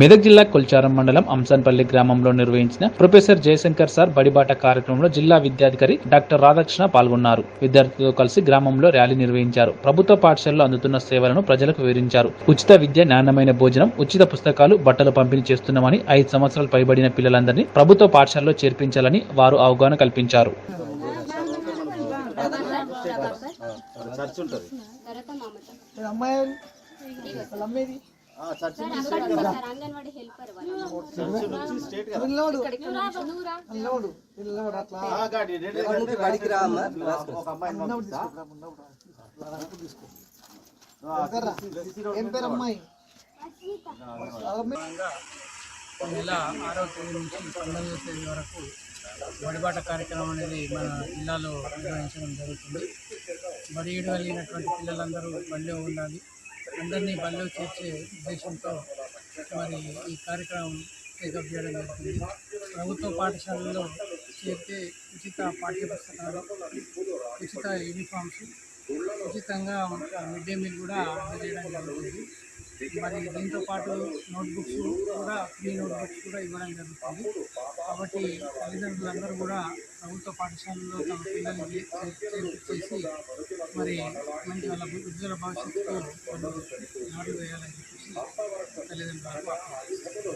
మెదక్ జిల్లా కొల్చారం మండలం అంసన్పల్లి గ్రామంలో నిర్వహించిన ప్రొఫెసర్ జయశంకర్ సార్ బడిబాట కార్యక్రమంలో జిల్లా విద్యాధికారి డాక్టర్ రాధాకృష్ణ పాల్గొన్నారు విద్యార్థులతో కలిసి గ్రామంలో ర్యాలీ నిర్వహించారు ప్రభుత్వ పాఠశాలలో అందుతున్న సేవలను ప్రజలకు వివరించారు ఉచిత విద్య నాణ్యమైన భోజనం ఉచిత పుస్తకాలు బట్టలు పంపిణీ చేస్తున్నామని ఐదు సంవత్సరాలు పైబడిన పిల్లలందరినీ ప్రభుత్వ పాఠశాలలో చేర్పించాలని వారు అవగాహన కల్పించారు అమ్మాయి బడికి రా అమ్మ. ఒక అమ్మాయిని ఉన్నప్పుడు పంపిస్తా తీసుకురా, ఉన్నప్పుడు రా. అప్పుడు తీసుకో. ఆ, ఏం పేర్రా? సిసి రోడ్ ఏం పేరు అమ్మాయి? వాళ్ళ అమ్మాయి. నెల ఆరవ తేదీ నుంచి పంతొమ్మిదవ తేదీ వరకు బడిబాట కార్యక్రమం అనేది మన జిల్లాలో నిర్వహించడం జరుగుతుంది. బడి వెళ్ళినటువంటి పిల్లలందరూ బడిలో ఉండాలి. అందరినీ బడిలో చేర్చే ఉద్దేశంతో మరి ఈ కార్యక్రమం టేకప్ చేయడం జరుగుతుంది ప్రభుత్వ పాఠశాలల్లో చేరితే ఉచిత పాఠ్య పుస్తకాలు ఉచిత యూనిఫామ్స్ ఉచితంగా మిడ్ డే మీల్ కూడా అందజేయడం జరుగుతుంది. మరి దీంతో పాటు నోట్బుక్స్ కూడా ఫ్రీ నోట్బుక్స్ కూడా ఇవ్వడం జరుగుతుంది. కాబట్టి తల్లిదండ్రులందరూ కూడా ప్రభుత్వ పాఠశాలలో తమ పిల్లల్ని చేసి మరి మంచి వాళ్ళ ఉజ్వల భవిష్యత్తుకు నాడు వేయాలని చెప్పేసి తల్లిదండ్రులు